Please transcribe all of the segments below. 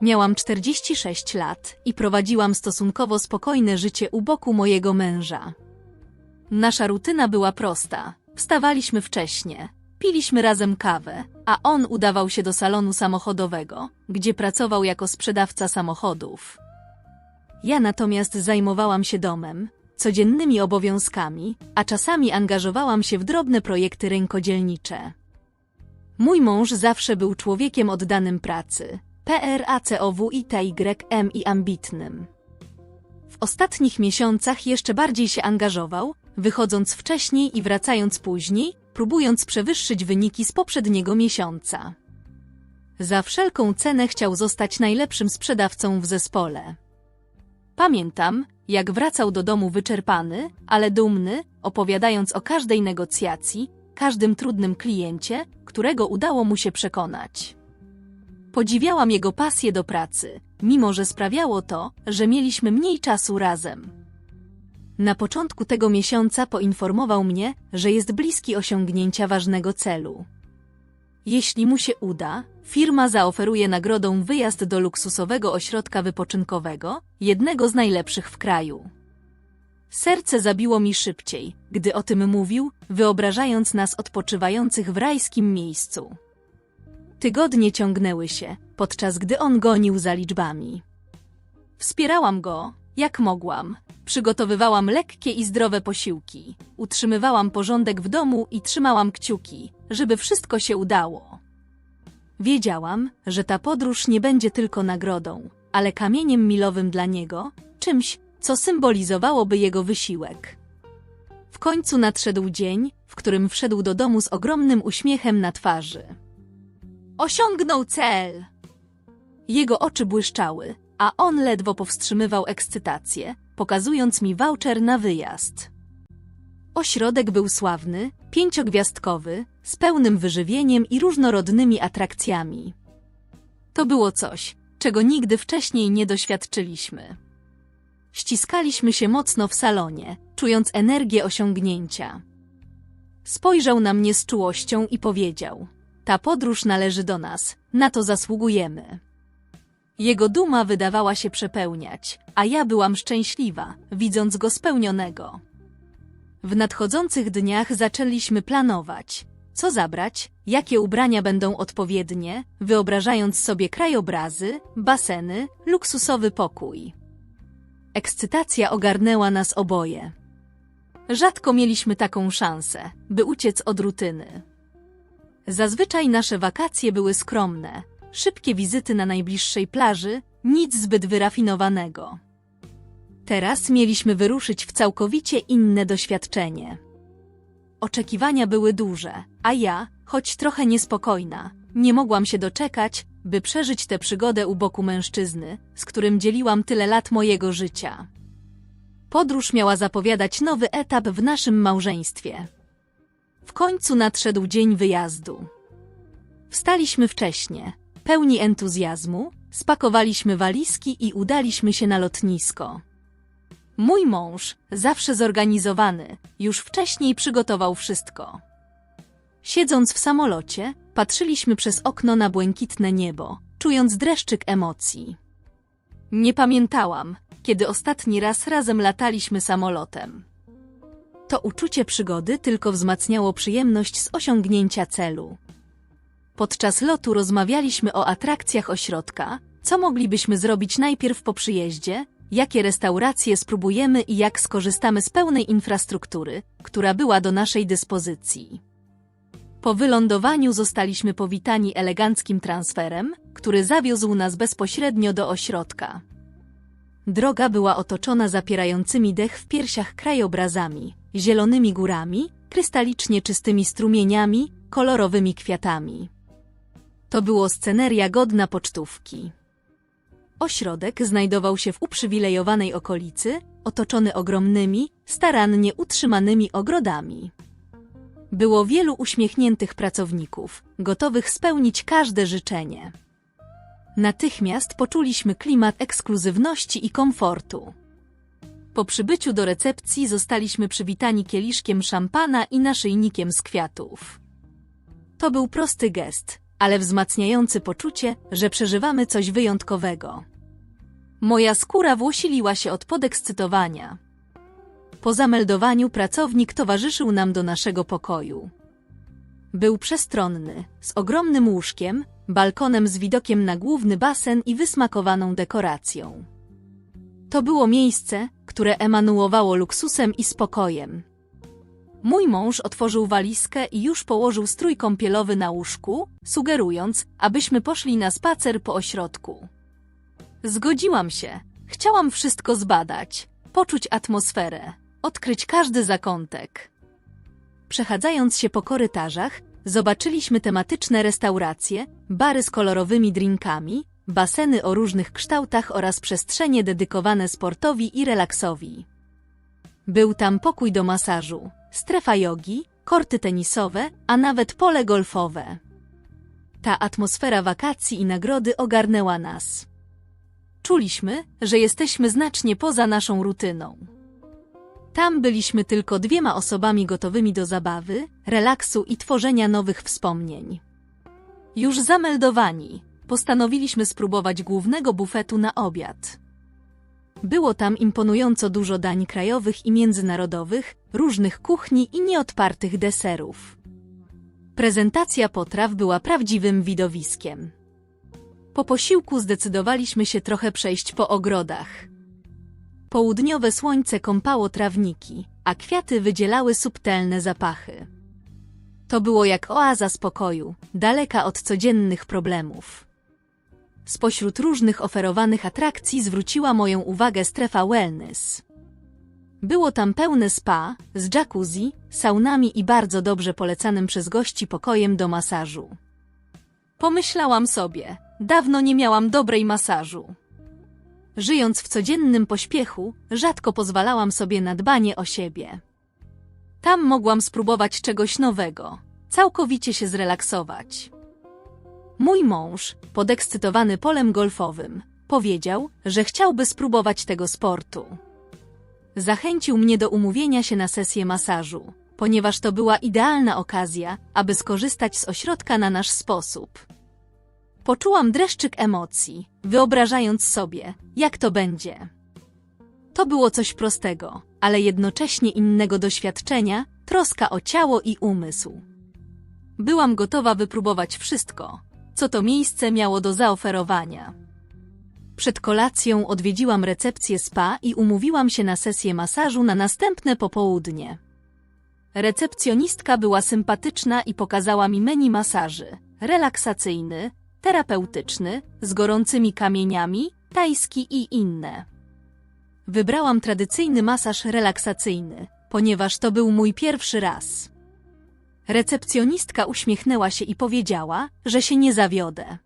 Miałam 46 lat i prowadziłam stosunkowo spokojne życie u boku mojego męża. Nasza rutyna była prosta. Wstawaliśmy wcześnie, piliśmy razem kawę, a on udawał się do salonu samochodowego, gdzie pracował jako sprzedawca samochodów. Ja natomiast zajmowałam się domem, codziennymi obowiązkami, a czasami angażowałam się w drobne projekty rękodzielnicze. Mój mąż zawsze był człowiekiem oddanym pracy, PRACOWITYM i ambitnym. W ostatnich miesiącach jeszcze bardziej się angażował, wychodząc wcześniej i wracając później, próbując przewyższyć wyniki z poprzedniego miesiąca. Za wszelką cenę chciał zostać najlepszym sprzedawcą w zespole. Pamiętam, jak wracał do domu wyczerpany, ale dumny, opowiadając o każdej negocjacji, każdym trudnym kliencie, którego udało mu się przekonać. Podziwiałam jego pasję do pracy, mimo że sprawiało to, że mieliśmy mniej czasu razem. Na początku tego miesiąca poinformował mnie, że jest bliski osiągnięcia ważnego celu. Jeśli mu się uda, firma zaoferuje nagrodą wyjazd do luksusowego ośrodka wypoczynkowego, jednego z najlepszych w kraju. Serce zabiło mi szybciej, gdy o tym mówił, wyobrażając nas odpoczywających w rajskim miejscu. Tygodnie ciągnęły się, podczas gdy on gonił za liczbami. Wspierałam go, jak mogłam. Przygotowywałam lekkie i zdrowe posiłki, utrzymywałam porządek w domu i trzymałam kciuki, żeby wszystko się udało. Wiedziałam, że ta podróż nie będzie tylko nagrodą, ale kamieniem milowym dla niego, czymś, co symbolizowałoby jego wysiłek. W końcu nadszedł dzień, w którym wszedł do domu z ogromnym uśmiechem na twarzy. Osiągnął cel! Jego oczy błyszczały, a on ledwo powstrzymywał ekscytację, pokazując mi voucher na wyjazd. Ośrodek był sławny, pięciogwiazdkowy, z pełnym wyżywieniem i różnorodnymi atrakcjami. To było coś, czego nigdy wcześniej nie doświadczyliśmy. Ściskaliśmy się mocno w salonie, czując energię osiągnięcia. Spojrzał na mnie z czułością i powiedział: Ta podróż należy do nas, na to zasługujemy. Jego duma wydawała się przepełniać, a ja byłam szczęśliwa, widząc go spełnionego. W nadchodzących dniach zaczęliśmy planować, co zabrać, jakie ubrania będą odpowiednie, wyobrażając sobie krajobrazy, baseny, luksusowy pokój. Ekscytacja ogarnęła nas oboje. Rzadko mieliśmy taką szansę, by uciec od rutyny. Zazwyczaj nasze wakacje były skromne, szybkie wizyty na najbliższej plaży, nic zbyt wyrafinowanego. Teraz mieliśmy wyruszyć w całkowicie inne doświadczenie. Oczekiwania były duże, a ja, choć trochę niespokojna, nie mogłam się doczekać, by przeżyć tę przygodę u boku mężczyzny, z którym dzieliłam tyle lat mojego życia. Podróż miała zapowiadać nowy etap w naszym małżeństwie. W końcu nadszedł dzień wyjazdu. Wstaliśmy wcześnie, pełni entuzjazmu, spakowaliśmy walizki i udaliśmy się na lotnisko. Mój mąż, zawsze zorganizowany, już wcześniej przygotował wszystko. Siedząc w samolocie, patrzyliśmy przez okno na błękitne niebo, czując dreszczyk emocji. Nie pamiętałam, kiedy ostatni raz razem lataliśmy samolotem. To uczucie przygody tylko wzmacniało przyjemność z osiągnięcia celu. Podczas lotu rozmawialiśmy o atrakcjach ośrodka, co moglibyśmy zrobić najpierw po przyjeździe, jakie restauracje spróbujemy i jak skorzystamy z pełnej infrastruktury, która była do naszej dyspozycji. Po wylądowaniu zostaliśmy powitani eleganckim transferem, który zawiózł nas bezpośrednio do ośrodka. Droga była otoczona zapierającymi dech w piersiach krajobrazami, zielonymi górami, krystalicznie czystymi strumieniami, kolorowymi kwiatami. To było sceneria godna pocztówki. Ośrodek znajdował się w uprzywilejowanej okolicy, otoczony ogromnymi, starannie utrzymanymi ogrodami. Było wielu uśmiechniętych pracowników, gotowych spełnić każde życzenie. Natychmiast poczuliśmy klimat ekskluzywności i komfortu. Po przybyciu do recepcji zostaliśmy przywitani kieliszkiem szampana i naszyjnikiem z kwiatów. To był prosty gest, ale wzmacniający poczucie, że przeżywamy coś wyjątkowego. Moja skóra włosiliła się od podekscytowania. Po zameldowaniu pracownik towarzyszył nam do naszego pokoju. Był przestronny, z ogromnym łóżkiem, balkonem z widokiem na główny basen i wysmakowaną dekoracją. To było miejsce, które emanuowało luksusem i spokojem. Mój mąż otworzył walizkę i już położył strój kąpielowy na łóżku, sugerując, abyśmy poszli na spacer po ośrodku. Zgodziłam się. Chciałam wszystko zbadać, poczuć atmosferę, odkryć każdy zakątek. Przechadzając się po korytarzach, zobaczyliśmy tematyczne restauracje, bary z kolorowymi drinkami, baseny o różnych kształtach oraz przestrzenie dedykowane sportowi i relaksowi. Był tam pokój do masażu, strefa jogi, korty tenisowe, a nawet pole golfowe. Ta atmosfera wakacji i nagrody ogarnęła nas. Czuliśmy, że jesteśmy znacznie poza naszą rutyną. Tam byliśmy tylko dwiema osobami gotowymi do zabawy, relaksu i tworzenia nowych wspomnień. Już zameldowani, postanowiliśmy spróbować głównego bufetu na obiad. Było tam imponująco dużo dań krajowych i międzynarodowych, różnych kuchni i nieodpartych deserów. Prezentacja potraw była prawdziwym widowiskiem. Po posiłku zdecydowaliśmy się trochę przejść po ogrodach. Południowe słońce kąpało trawniki, a kwiaty wydzielały subtelne zapachy. To było jak oaza spokoju, daleka od codziennych problemów. Spośród różnych oferowanych atrakcji zwróciła moją uwagę strefa wellness. Było tam pełne spa, z jacuzzi, saunami i bardzo dobrze polecanym przez gości pokojem do masażu. Pomyślałam sobie, dawno nie miałam dobrej masażu. Żyjąc w codziennym pośpiechu, rzadko pozwalałam sobie na dbanie o siebie. Tam mogłam spróbować czegoś nowego, całkowicie się zrelaksować. Mój mąż, podekscytowany polem golfowym, powiedział, że chciałby spróbować tego sportu. Zachęcił mnie do umówienia się na sesję masażu, ponieważ to była idealna okazja, aby skorzystać z ośrodka na nasz sposób. Poczułam dreszczyk emocji, wyobrażając sobie, jak to będzie. To było coś prostego, ale jednocześnie innego doświadczenia, troska o ciało i umysł. Byłam gotowa wypróbować wszystko, co to miejsce miało do zaoferowania. Przed kolacją odwiedziłam recepcję spa i umówiłam się na sesję masażu na następne popołudnie. Recepcjonistka była sympatyczna i pokazała mi menu masaży, relaksacyjny, terapeutyczny, z gorącymi kamieniami, tajski i inne. Wybrałam tradycyjny masaż relaksacyjny, ponieważ to był mój pierwszy raz. Recepcjonistka uśmiechnęła się i powiedziała, że się nie zawiodę.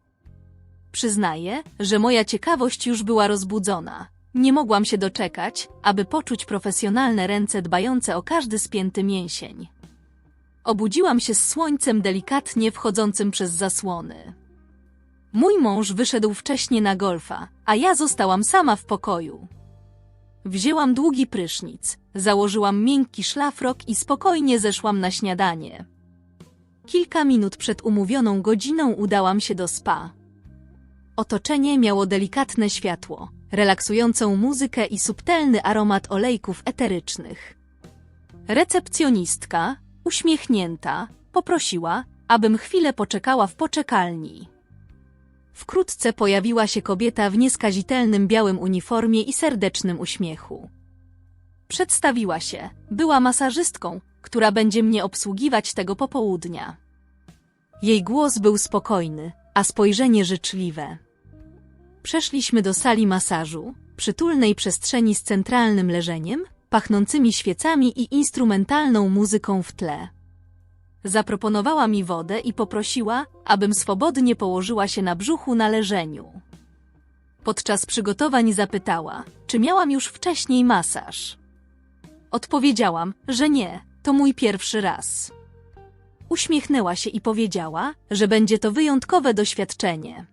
Przyznaję, że moja ciekawość już była rozbudzona. Nie mogłam się doczekać, aby poczuć profesjonalne ręce dbające o każdy spięty mięsień. Obudziłam się z słońcem delikatnie wchodzącym przez zasłony. Mój mąż wyszedł wcześnie na golfa, a ja zostałam sama w pokoju. Wzięłam długi prysznic, założyłam miękki szlafrok i spokojnie zeszłam na śniadanie. Kilka minut przed umówioną godziną udałam się do spa. Otoczenie miało delikatne światło, relaksującą muzykę i subtelny aromat olejków eterycznych. Recepcjonistka, uśmiechnięta, poprosiła, abym chwilę poczekała w poczekalni. Wkrótce pojawiła się kobieta w nieskazitelnym białym uniformie i serdecznym uśmiechu. Przedstawiła się, była masażystką, która będzie mnie obsługiwać tego popołudnia. Jej głos był spokojny, a spojrzenie życzliwe. Przeszliśmy do sali masażu, przytulnej przestrzeni z centralnym leżeniem, pachnącymi świecami i instrumentalną muzyką w tle. Zaproponowała mi wodę i poprosiła, abym swobodnie położyła się na brzuchu na leżeniu. Podczas przygotowań zapytała, czy miałam już wcześniej masaż. Odpowiedziałam, że nie, to mój pierwszy raz. Uśmiechnęła się i powiedziała, że będzie to wyjątkowe doświadczenie.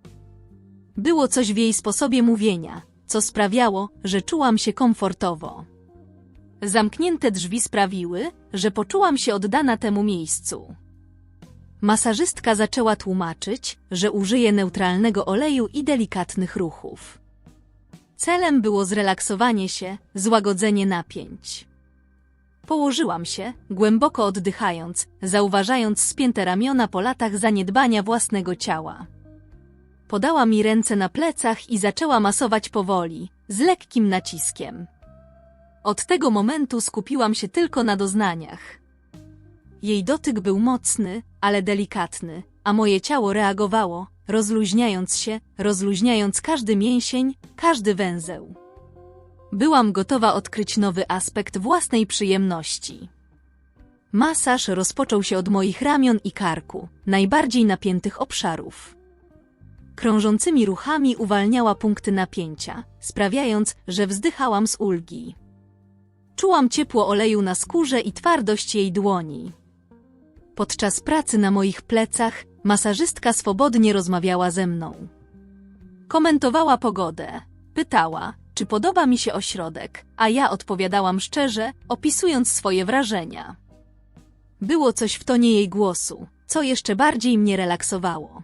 Było coś w jej sposobie mówienia, co sprawiało, że czułam się komfortowo. Zamknięte drzwi sprawiły, że poczułam się oddana temu miejscu. Masażystka zaczęła tłumaczyć, że użyje neutralnego oleju i delikatnych ruchów. Celem było zrelaksowanie się, złagodzenie napięć. Położyłam się, głęboko oddychając, zauważając spięte ramiona po latach zaniedbania własnego ciała. Podała mi ręce na plecach i zaczęła masować powoli, z lekkim naciskiem. Od tego momentu skupiłam się tylko na doznaniach. Jej dotyk był mocny, ale delikatny, a moje ciało reagowało, rozluźniając się, rozluźniając każdy mięsień, każdy węzeł. Byłam gotowa odkryć nowy aspekt własnej przyjemności. Masaż rozpoczął się od moich ramion i karku, najbardziej napiętych obszarów. Krążącymi ruchami uwalniała punkty napięcia, sprawiając, że wzdychałam z ulgi. Czułam ciepło oleju na skórze i twardość jej dłoni. Podczas pracy na moich plecach masażystka swobodnie rozmawiała ze mną. Komentowała pogodę, pytała, czy podoba mi się ośrodek, a ja odpowiadałam szczerze, opisując swoje wrażenia. Było coś w tonie jej głosu, co jeszcze bardziej mnie relaksowało.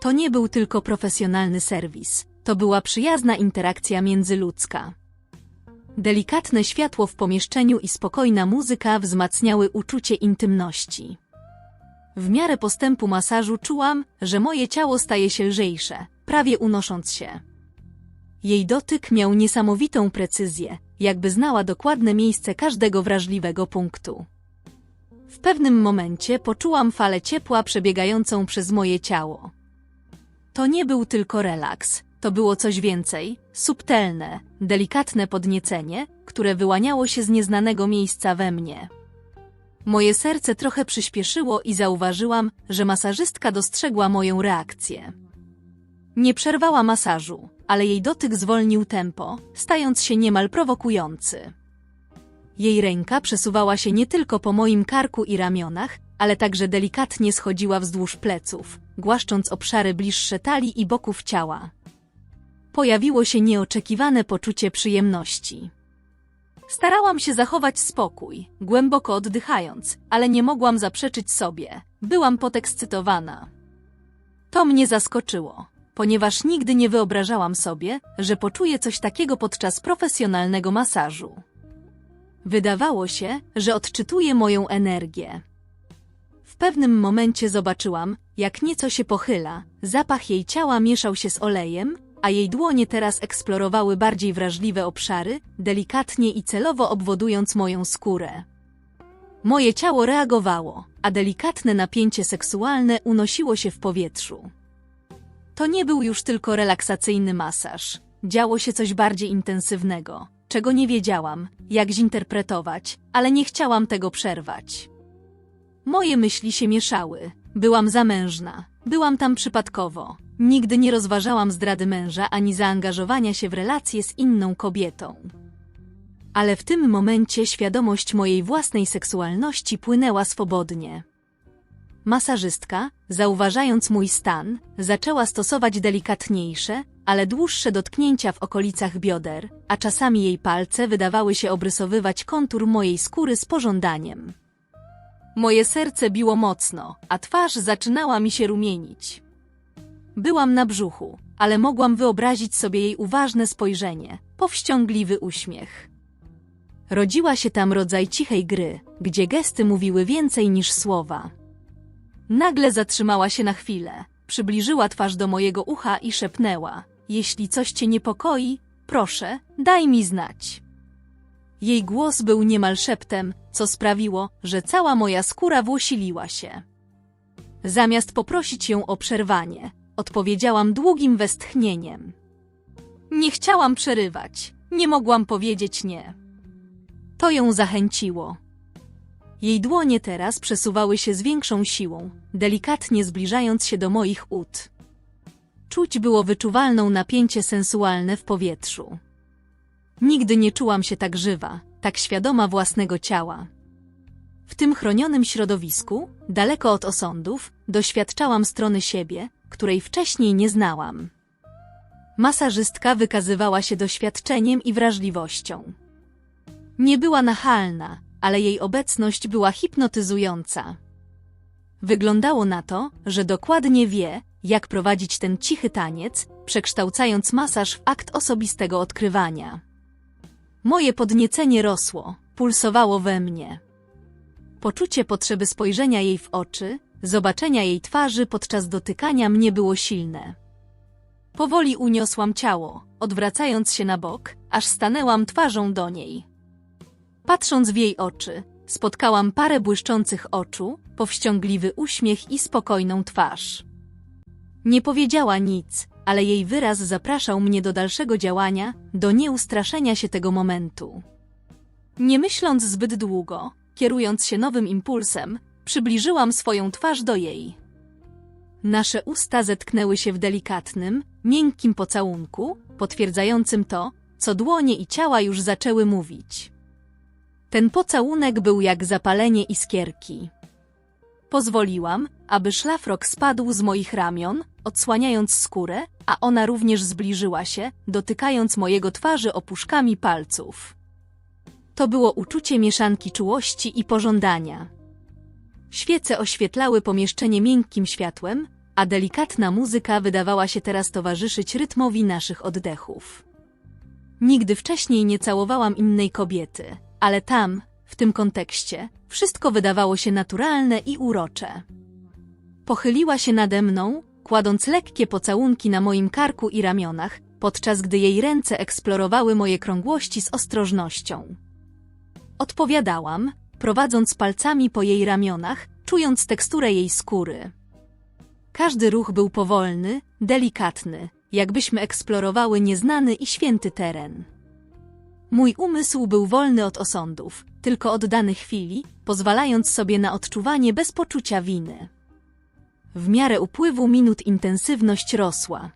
To nie był tylko profesjonalny serwis, to była przyjazna interakcja międzyludzka. Delikatne światło w pomieszczeniu i spokojna muzyka wzmacniały uczucie intymności. W miarę postępu masażu czułam, że moje ciało staje się lżejsze, prawie unosząc się. Jej dotyk miał niesamowitą precyzję, jakby znała dokładne miejsce każdego wrażliwego punktu. W pewnym momencie poczułam falę ciepła przebiegającą przez moje ciało. To nie był tylko relaks, to było coś więcej, subtelne, delikatne podniecenie, które wyłaniało się z nieznanego miejsca we mnie. Moje serce trochę przyspieszyło i zauważyłam, że masażystka dostrzegła moją reakcję. Nie przerwała masażu, ale jej dotyk zwolnił tempo, stając się niemal prowokujący. Jej ręka przesuwała się nie tylko po moim karku i ramionach, ale także delikatnie schodziła wzdłuż pleców, głaszcząc obszary bliższe talii i boków ciała. Pojawiło się nieoczekiwane poczucie przyjemności. Starałam się zachować spokój, głęboko oddychając, ale nie mogłam zaprzeczyć sobie. Byłam podekscytowana. To mnie zaskoczyło, ponieważ nigdy nie wyobrażałam sobie, że poczuję coś takiego podczas profesjonalnego masażu. Wydawało się, że odczytuje moją energię. W pewnym momencie zobaczyłam, jak nieco się pochyla, zapach jej ciała mieszał się z olejem, a jej dłonie teraz eksplorowały bardziej wrażliwe obszary, delikatnie i celowo obwodując moją skórę. Moje ciało reagowało, a delikatne napięcie seksualne unosiło się w powietrzu. To nie był już tylko relaksacyjny masaż. Działo się coś bardziej intensywnego, czego nie wiedziałam, jak zinterpretować, ale nie chciałam tego przerwać. Moje myśli się mieszały. Byłam zamężna, byłam tam przypadkowo. Nigdy nie rozważałam zdrady męża ani zaangażowania się w relacje z inną kobietą. Ale w tym momencie świadomość mojej własnej seksualności płynęła swobodnie. Masażystka, zauważając mój stan, zaczęła stosować delikatniejsze, ale dłuższe dotknięcia w okolicach bioder, a czasami jej palce wydawały się obrysowywać kontur mojej skóry z pożądaniem. Moje serce biło mocno, a twarz zaczynała mi się rumienić. Byłam na brzuchu, ale mogłam wyobrazić sobie jej uważne spojrzenie, powściągliwy uśmiech. Rodziła się tam rodzaj cichej gry, gdzie gesty mówiły więcej niż słowa. Nagle zatrzymała się na chwilę, przybliżyła twarz do mojego ucha i szepnęła: Jeśli coś cię niepokoi, proszę, daj mi znać. Jej głos był niemal szeptem, co sprawiło, że cała moja skóra włosiliła się. Zamiast poprosić ją o przerwanie, odpowiedziałam długim westchnieniem. Nie chciałam przerywać, nie mogłam powiedzieć nie. To ją zachęciło. Jej dłonie teraz przesuwały się z większą siłą, delikatnie zbliżając się do moich ud. Czuć było wyczuwalną napięcie sensualne w powietrzu. Nigdy nie czułam się tak żywa, tak świadoma własnego ciała. W tym chronionym środowisku, daleko od osądów, doświadczałam strony siebie, której wcześniej nie znałam. Masażystka wykazywała się doświadczeniem i wrażliwością. Nie była nachalna, ale jej obecność była hipnotyzująca. Wyglądało na to, że dokładnie wie, jak prowadzić ten cichy taniec, przekształcając masaż w akt osobistego odkrywania. Moje podniecenie rosło, pulsowało we mnie. Poczucie potrzeby spojrzenia jej w oczy, zobaczenia jej twarzy podczas dotykania mnie było silne. Powoli uniosłam ciało, odwracając się na bok, aż stanęłam twarzą do niej. Patrząc w jej oczy, spotkałam parę błyszczących oczu, powściągliwy uśmiech i spokojną twarz. Nie powiedziała nic, ale jej wyraz zapraszał mnie do dalszego działania, do nieustraszenia się tego momentu. Nie myśląc zbyt długo, kierując się nowym impulsem, przybliżyłam swoją twarz do jej. Nasze usta zetknęły się w delikatnym, miękkim pocałunku, potwierdzającym to, co dłonie i ciała już zaczęły mówić. Ten pocałunek był jak zapalenie iskierki. Pozwoliłam, aby szlafrok spadł z moich ramion, odsłaniając skórę, a ona również zbliżyła się, dotykając mojego twarzy opuszkami palców. To było uczucie mieszanki czułości i pożądania. Świece oświetlały pomieszczenie miękkim światłem, a delikatna muzyka wydawała się teraz towarzyszyć rytmowi naszych oddechów. Nigdy wcześniej nie całowałam innej kobiety, ale tam, w tym kontekście, wszystko wydawało się naturalne i urocze. Pochyliła się nade mną, kładąc lekkie pocałunki na moim karku i ramionach, podczas gdy jej ręce eksplorowały moje krągłości z ostrożnością. Odpowiadałam, prowadząc palcami po jej ramionach, czując teksturę jej skóry. Każdy ruch był powolny, delikatny, jakbyśmy eksplorowały nieznany i święty teren. Mój umysł był wolny od osądów, tylko oddany chwili, pozwalając sobie na odczuwanie bez poczucia winy. W miarę upływu minut intensywność rosła.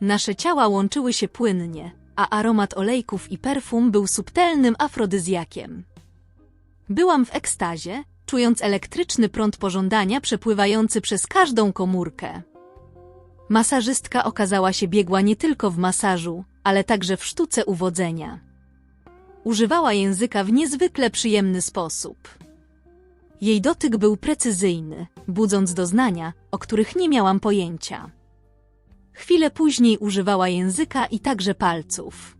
Nasze ciała łączyły się płynnie, a aromat olejków i perfum był subtelnym afrodyzjakiem. Byłam w ekstazie, czując elektryczny prąd pożądania przepływający przez każdą komórkę. Masażystka okazała się biegła nie tylko w masażu, ale także w sztuce uwodzenia. Używała języka w niezwykle przyjemny sposób. Jej dotyk był precyzyjny, budząc doznania, o których nie miałam pojęcia. Chwilę później używała języka i także palców.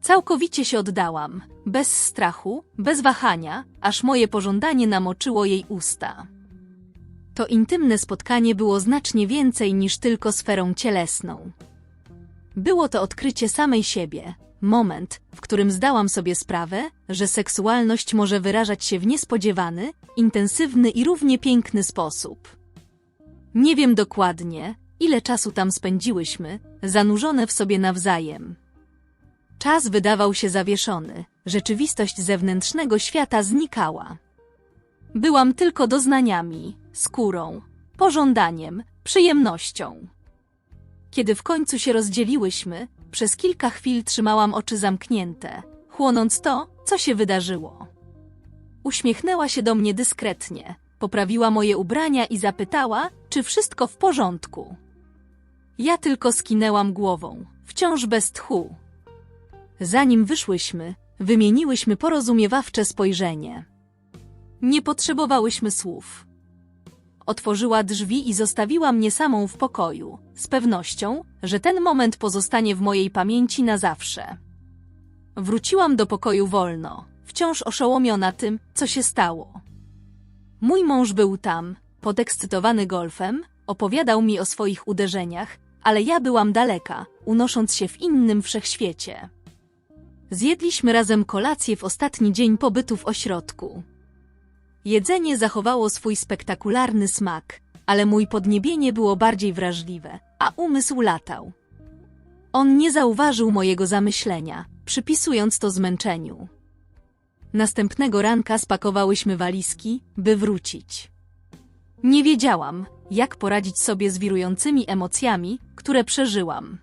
Całkowicie się oddałam, bez strachu, bez wahania, aż moje pożądanie namoczyło jej usta. To intymne spotkanie było znacznie więcej niż tylko sferą cielesną. Było to odkrycie samej siebie, moment, w którym zdałam sobie sprawę, że seksualność może wyrażać się w niespodziewany, intensywny i równie piękny sposób. Nie wiem dokładnie, ile czasu tam spędziłyśmy, zanurzone w sobie nawzajem. Czas wydawał się zawieszony, rzeczywistość zewnętrznego świata znikała. Byłam tylko doznaniami, skórą, pożądaniem, przyjemnością. Kiedy w końcu się rozdzieliłyśmy, przez kilka chwil trzymałam oczy zamknięte, chłonąc to, co się wydarzyło. Uśmiechnęła się do mnie dyskretnie, poprawiła moje ubrania i zapytała, czy wszystko w porządku. Ja tylko skinęłam głową, wciąż bez tchu. Zanim wyszłyśmy, wymieniłyśmy porozumiewawcze spojrzenie. Nie potrzebowałyśmy słów. Otworzyła drzwi i zostawiła mnie samą w pokoju, z pewnością, że ten moment pozostanie w mojej pamięci na zawsze. Wróciłam do pokoju wolno, wciąż oszołomiona tym, co się stało. Mój mąż był tam, podekscytowany golfem, opowiadał mi o swoich uderzeniach, ale ja byłam daleka, unosząc się w innym wszechświecie. Zjedliśmy razem kolację w ostatni dzień pobytu w ośrodku. Jedzenie zachowało swój spektakularny smak, ale mój podniebienie było bardziej wrażliwe, a umysł latał. On nie zauważył mojego zamyślenia, przypisując to zmęczeniu. Następnego ranka spakowałyśmy walizki, by wrócić. Nie wiedziałam, jak poradzić sobie z wirującymi emocjami, które przeżyłam.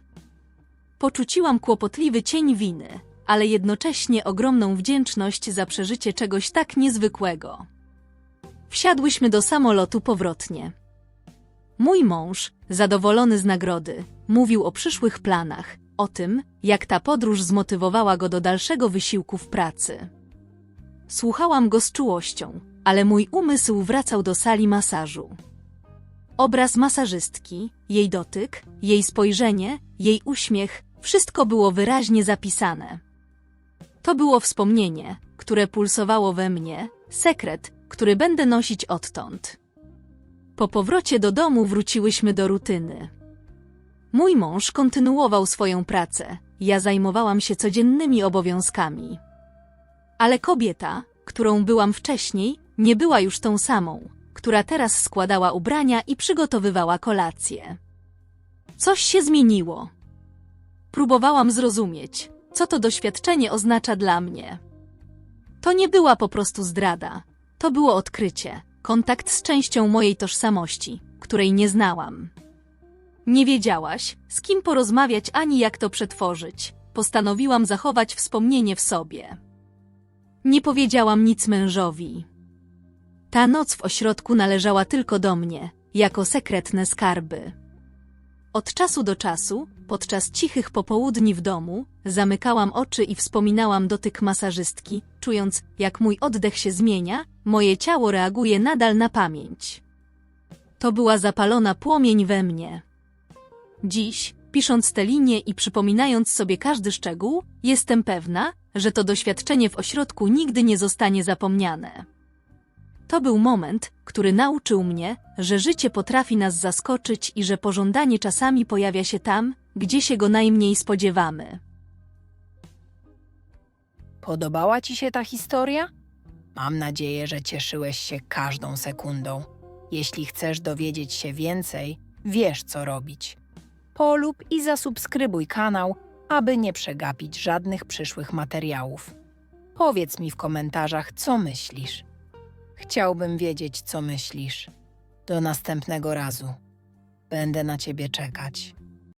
Poczuciłam kłopotliwy cień winy, ale jednocześnie ogromną wdzięczność za przeżycie czegoś tak niezwykłego. Wsiadłyśmy do samolotu powrotnie. Mój mąż, zadowolony z nagrody, mówił o przyszłych planach, o tym, jak ta podróż zmotywowała go do dalszego wysiłku w pracy. Słuchałam go z czułością, ale mój umysł wracał do sali masażu. Obraz masażystki, jej dotyk, jej spojrzenie, jej uśmiech, wszystko było wyraźnie zapisane. To było wspomnienie, które pulsowało we mnie, sekret, który będę nosić odtąd. Po powrocie do domu wróciłyśmy do rutyny. Mój mąż kontynuował swoją pracę, ja zajmowałam się codziennymi obowiązkami. Ale kobieta, którą byłam wcześniej, nie była już tą samą, która teraz składała ubrania i przygotowywała kolację. Coś się zmieniło. Próbowałam zrozumieć, co to doświadczenie oznacza dla mnie. To nie była po prostu zdrada, to było odkrycie, kontakt z częścią mojej tożsamości, której nie znałam. Nie wiedziałaś, z kim porozmawiać ani jak to przetworzyć. Postanowiłam zachować wspomnienie w sobie. Nie powiedziałam nic mężowi. Ta noc w ośrodku należała tylko do mnie, jako sekretne skarby. Od czasu do czasu, podczas cichych popołudni w domu, zamykałam oczy i wspominałam dotyk masażystki, czując, jak mój oddech się zmienia, moje ciało reaguje nadal na pamięć. To była zapalona płomień we mnie. Dziś, pisząc te linie i przypominając sobie każdy szczegół, jestem pewna, że to doświadczenie w ośrodku nigdy nie zostanie zapomniane. To był moment, który nauczył mnie, że życie potrafi nas zaskoczyć i że pożądanie czasami pojawia się tam, gdzie się go najmniej spodziewamy. Podobała Ci się ta historia? Mam nadzieję, że cieszyłeś się każdą sekundą. Jeśli chcesz dowiedzieć się więcej, wiesz co robić. Polub i zasubskrybuj kanał, aby nie przegapić żadnych przyszłych materiałów. Powiedz mi w komentarzach, co myślisz. Chciałbym wiedzieć, co myślisz. Do następnego razu. Będę na Ciebie czekać.